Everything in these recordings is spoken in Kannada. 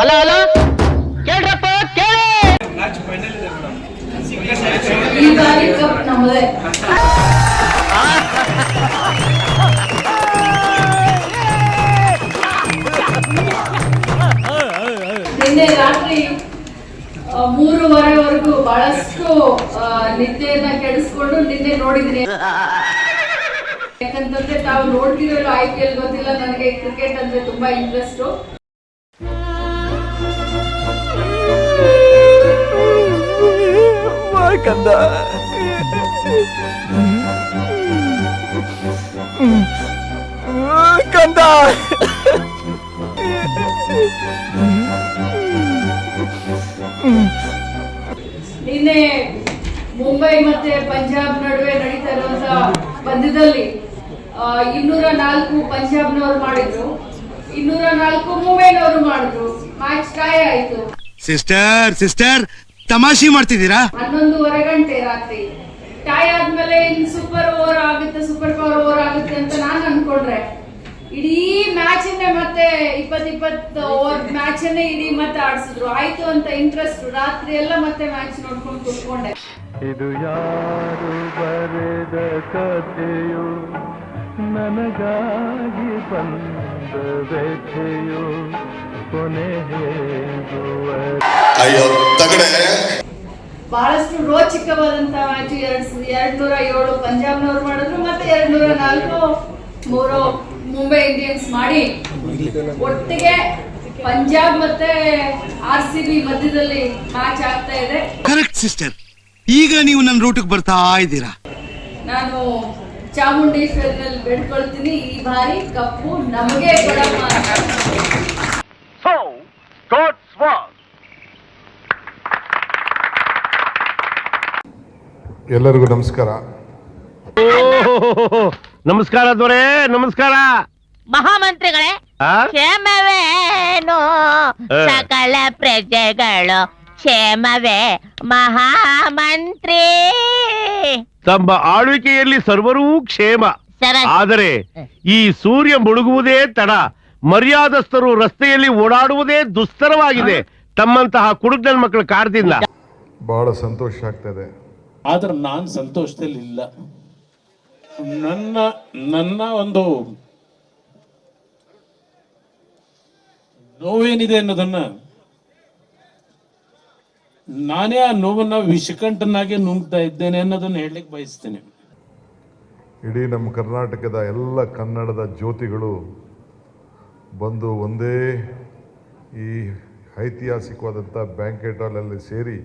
ಅಲ್ಲ ಅಲ್ಲ ಕೇಳ್ರಪ್ಪ, ಕೇಳಿ. ಈ ಬಾರಿ ಕಪ್ ನಿನ್ನೆ ರಾತ್ರಿ ಮೂರುವರೆವರೆಗೂ ಬಹಳಷ್ಟು ನಿದ್ದೆಯನ್ನ ಕೆಡಿಸ್ಕೊಂಡು ನಿನ್ನೆ ನೋಡಿದ್ರಿ ಯಾಕಂತಂದ್ರೆ ತಾವು ನೋಡ್ತಿರಲ್ಲ ಐ ಪಿ ಎಲ್ ಗೊತ್ತಿಲ್ಲ, ನನಗೆ ಕ್ರಿಕೆಟ್ ಅಂದ್ರೆ ತುಂಬಾ ಇಂಟ್ರೆಸ್ಟ್ ಕಂದ ಕಂದ! ನಿನ್ನೆ ಮುಂಬೈ ಮತ್ತೆ ಪಂಜಾಬ್ ನಡುವೆ ನಡೀತಾ ಇರುವಂತ ಪಂದ್ಯದಲ್ಲಿ ಇನ್ನೂರ ನಾಲ್ಕು ಪಂಜಾಬ್ನವರು ಮಾಡಿದ್ರು. ಇನ್ನೂರ ನಾಲ್ಕು ಮುಂಬೈನವರು ಮಾಡಿದ್ರು. ಮ್ಯಾಚ್ ಟೈ ಆಯ್ತು. ಸಿಸ್ಟರ್ ಸಿಸ್ಟರ್ ತಮಾಷೆ ಮಾಡ್ತಿದ್ದೀರಾ? ಹನ್ನೊಂದೂವರೆ ಗಂಟೆ ರಾತ್ರಿ. ಟೈ ಆದ್ಮೇಲೆ ಇನ್ ಸೂಪರ್ ಓವರ್ ಆಗುತ್ತೆ ಸೂಪರ್ ಪವರ್ ಓವರ್ ಆಗುತ್ತೆ ಅಂತ ನಾನು ಅನ್ಕೊಂಡ್ರೆ. ಇಡೀ ಮ್ಯಾಚ್ ಅನ್ನೇ ಮತ್ತೆ ಇಪ್ಪತ್ ಇಪ್ಪತ್ತು ಓವರ್ ಮ್ಯಾಚ್ ಅನ್ನೇ ಇಡೀ ಮತ್ತೆ ಆಡಿಸಿದ್ರು. ಆಯ್ತು ಅಂತ ಇಂಟ್ರೆಸ್ಟ್ ರಾತ್ರಿ ಎಲ್ಲ ಮತ್ತೆ ಮ್ಯಾಚ್ ನೋಡ್ಕೊಂಡು ಕುತ್ಕೊಂಡೆ. ಇದು ಯಾರು ಬರೆದ ಕಥೆಯು? ನನಗಾಗಿ ಬಂದ ವ್ಯಥೆಯು? ಕೊನೆ ಅಯ್ಯೋ ತಗಡೆ. ಬಹಳಷ್ಟು ರೋಚಕವಾದಂತ ಮ್ಯಾಚ್ ಎರಡ್ ಎರಡ್ ನೂರ ಏಳು ಪಂಜಾಬ್ನವ್ರು ಮಾಡಿದ್ರು ಮತ್ತೆ ಎರಡ್ ನೂರ ನಾಲ್ಕು ಮೂರು ಮುಂಬೈ ಇಂಡಿಯನ್ಸ್ ಮಾಡಿ. ಒಟ್ಟಿಗೆ ಪಂಜಾಬ್ ಮತ್ತೆ ಆರ್ ಸಿ ಬಿ ಮಧ್ಯದಲ್ಲಿ ಮ್ಯಾಚ್ ಆಗ್ತಾ ಇದೆ. ಕರೆಕ್ಟ್ ಸಿಸ್ಟರ್ ಈಗ ನೀವು ನನ್ನ ರೂಟಿಗೆ ಬರ್ತಾ ಇದ್ದೀರಾ? ನಾನು ಚಾಮುಂಡೇಶ್ವರಿನಲ್ಲಿ ಬೇಡ್ಕೊಳ್ತೀನಿ. ಈ ಬಾರಿ ಕಪ್ಪು ನಮಗೆ ಕೊಡಮ್ಮ ಅಂತ. ಎಲ್ಲರಿಗೂ ನಮಸ್ಕಾರ. ನಮಸ್ಕಾರ ದೊರೆ ನಮಸ್ಕಾರ. ಮಹಾಮಂತ್ರಿಗಳೇ ಆ? ಕ್ಷೇಮವೇನು. ಸಕಲ ಪ್ರಜೆಗಳು ಕ್ಷೇಮವೇ ಮಹಾಮಂತ್ರಿ. ತಮ್ಮ ಆಳ್ವಿಕೆಯಲ್ಲಿ ಸರ್ವರೂ ಕ್ಷೇಮ. ಸರ ಆದರೆ ಈ ಸೂರ್ಯ ಮುಳುಗುವುದೇ ತಡ. ಮರ್ಯಾದಸ್ಥರು ರಸ್ತೆಯಲ್ಲಿ ಓಡಾಡುವುದೇ ದುಸ್ತರವಾಗಿದೆ. ತಮ್ಮಂತಹ ಕುಡುಕನ ಮಕ್ಕಳ ಕಾರ್ದಿಂದ. ಬಹಳ ಸಂತೋಷ ಆಗ್ತದೆ. ಆದ್ರೆ ನಾನು ಸಂತೋಷದಲ್ಲಿ ಇಲ್ಲ. ನನ್ನ ನನ್ನ ಒಂದು ನೋವೇನಿದೆ ಅನ್ನೋದನ್ನ ನಾನೇ ಆ ನೋವನ್ನ ವಿಷಕಂಠನಾಗಿ ನುಂಗ್ತಾ ಇದ್ದೇನೆ ಅನ್ನೋದನ್ನ ಹೇಳಲಿಕ್ಕೆ ಬಯಸ್ತೇನೆ. ಇಡೀ ನಮ್ಮ ಕರ್ನಾಟಕದ ಎಲ್ಲ ಕನ್ನಡದ ಜ್ಯೋತಿಗಳು ಬಂದು ಒಂದೇ ಈ ಐತಿಹಾಸಿಕವಾದಂಥ ಬ್ಯಾಂಕೆಟ್ ಹಾಲಲ್ಲಿ ಸೇರಿ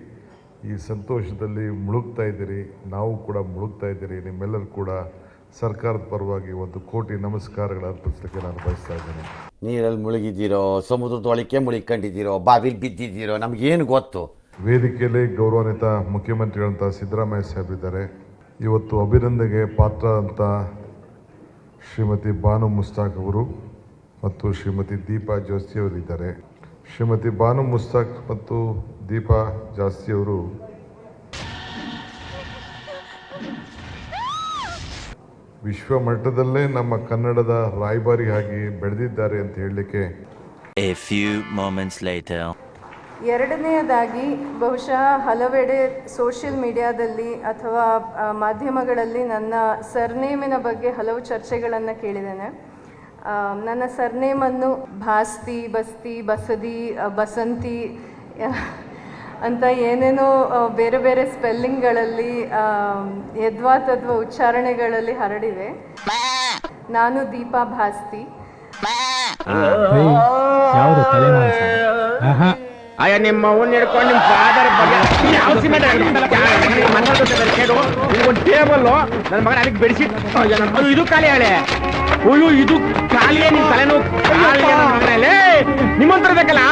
ಈ ಸಂತೋಷದಲ್ಲಿ ಮುಳುಗ್ತಾ ಇದ್ದೀರಿ. ನಾವು ಕೂಡ ಮುಳುಗ್ತಾ ಇದ್ದೀರಿ. ನಿಮ್ಮೆಲ್ಲರೂ ಕೂಡ ಸರ್ಕಾರದ ಪರವಾಗಿ ಒಂದು ಕೋಟಿ ನಮಸ್ಕಾರಗಳು ಅರ್ಪಿಸಲಿಕ್ಕೆ ನಾನು ಬಯಸ್ತಾ ಇದ್ದೀನಿ. ನೀರಲ್ಲಿ ಮುಳುಗಿದ್ದೀರೋ ಸಮುದ್ರದೊಳಕ್ಕೆ ಮುಳುಗಿಕೊಂಡಿದ್ದೀರೋ ಬಾವಿಲಿ ಬಿದ್ದಿದ್ದೀರೋ ನಮಗೇನು ಗೊತ್ತು? ವೇದಿಕೆಯಲ್ಲಿ ಗೌರವಾನ್ವಿತ ಮುಖ್ಯಮಂತ್ರಿಗಳಂತ ಸಿದ್ದರಾಮಯ್ಯ ಸಾಹೇಬರಿದ್ದಾರೆ ಇವತ್ತು ಅಭಿನಂದನೆಗೆ ಪಾತ್ರ ಅಂತ ಶ್ರೀಮತಿ ಬಾನು ಮುಸ್ತಾಕ್ ಅವರು. ಮತ್ತು ಶ್ರೀಮತಿ ದೀಪಾ ಜೋಸ್ತಿಯವರಿದ್ದಾರೆ ಶ್ರೀಮತಿ ಬಾನು ಮುಸ್ತಾಕ್ ಮತ್ತು ದೀಪಾ ಜಾಸ್ತಿಯವರು ವಿಶ್ವ ಮಟ್ಟದಲ್ಲೇ ನಮ್ಮ ಕನ್ನಡದ ರಾಯಭಾರಿ ಆಗಿ ಬೆಳೆದಿದ್ದಾರೆ ಅಂತ ಹೇಳಲಿಕ್ಕೆ. A few moments later. ಎರಡನೆಯದಾಗಿ ಬಹುಶಃ ಹಲವೆಡೆ ಸೋಷಿಯಲ್ ಮೀಡಿಯಾದಲ್ಲಿ ಅಥವಾ ಮಾಧ್ಯಮಗಳಲ್ಲಿ ನನ್ನ ಸರ್ನೇಮಿನ ಬಗ್ಗೆ ಹಲವು ಚರ್ಚೆಗಳನ್ನು ಕೇಳಿದ್ದೇನೆ. ನನ್ನ ಸರ್ನೇಮನ್ನು ಭಾಸ್ತಿ ಬಸ್ತಿ ಬಸದಿ ಬಸಂತಿ ಅಂತ ಏನೇನೋ ಬೇರೆ ಬೇರೆ ಸ್ಪೆಲ್ಲಿಂಗ್ಗಳಲ್ಲಿ ಯದ್ವಾ ತದ್ವಾ ಉಚ್ಚಾರಣೆಗಳಲ್ಲಿ ಹರಡಿವೆ. ನಾನು ದೀಪಾ ಭಾಸ್ತಿ. ಅಯ್ಯ ನಿಮ್ಮ ಅವ್ನ ಹಿಡ್ಕೊಂಡು ನಿಮ್ಮ ಫಾದರ್ ಬಗ್ಗೆ ಯಾವ ಸಿಮೆಂಟ್ ಒಂದು ಟೇಬಲ್ ನನ್ನ ಮಗನ ಅದಕ್ಕೆ ಬೆಡಿಸಿಟ್ ಅದು ಇದು ಖಾಲಿ ಹಳೆ. ಅಯ್ಯೋ ಇದು ಖಾಲಿಯೇ ನಿಮ್ ತಲೆನೋವು? ನಿಮ್ಮಂತರ ಬೇಕಲ್ಲ?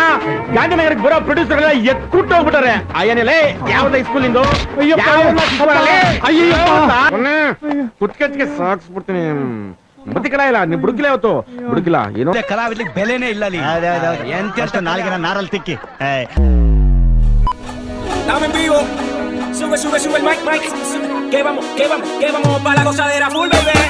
ಗಾಂಧಿನಗರಕ್ಕೆ ಬರೋ ಪ್ರೊಡ್ಯೂಸರ್ ಎಲ್ಲ ಎತ್ಕುಟ್ಟು ಹೋಗ್ಬಿಟ್ಟಾರೆ. ಅಯ್ಯನೇಲೆ ಯಾವ್ದು ಸ್ಕೂಲ್ ಇಂದು ಅಯ್ಯೋ ಕುತ್ಕೆಚ್ಗೆ ಸಾಕ್ಸ್ಬಿಡ್ತೀನಿ. ಬದುಕಿಲ್ಲ ಕಲ ಇಲ್ಲ ನೀವು ಬುಡುಕಿಲ್ಲ ಇವತ್ತು. ಬುಡುಕಿಲ್ಲ ಏನೋ. ಕಲಾವಿದ್ರಿಗೆ ಬೆಲೆನೇ ಇಲ್ಲ ಎಂತ ನಾಲ್ಗಿನ ನಾರಲ್ಲಿ ತಿಕ್ಕಿ. Sube, sube, sube el mic, mic. Que vamos, que vamos, que vamos para la gozadera full, baby.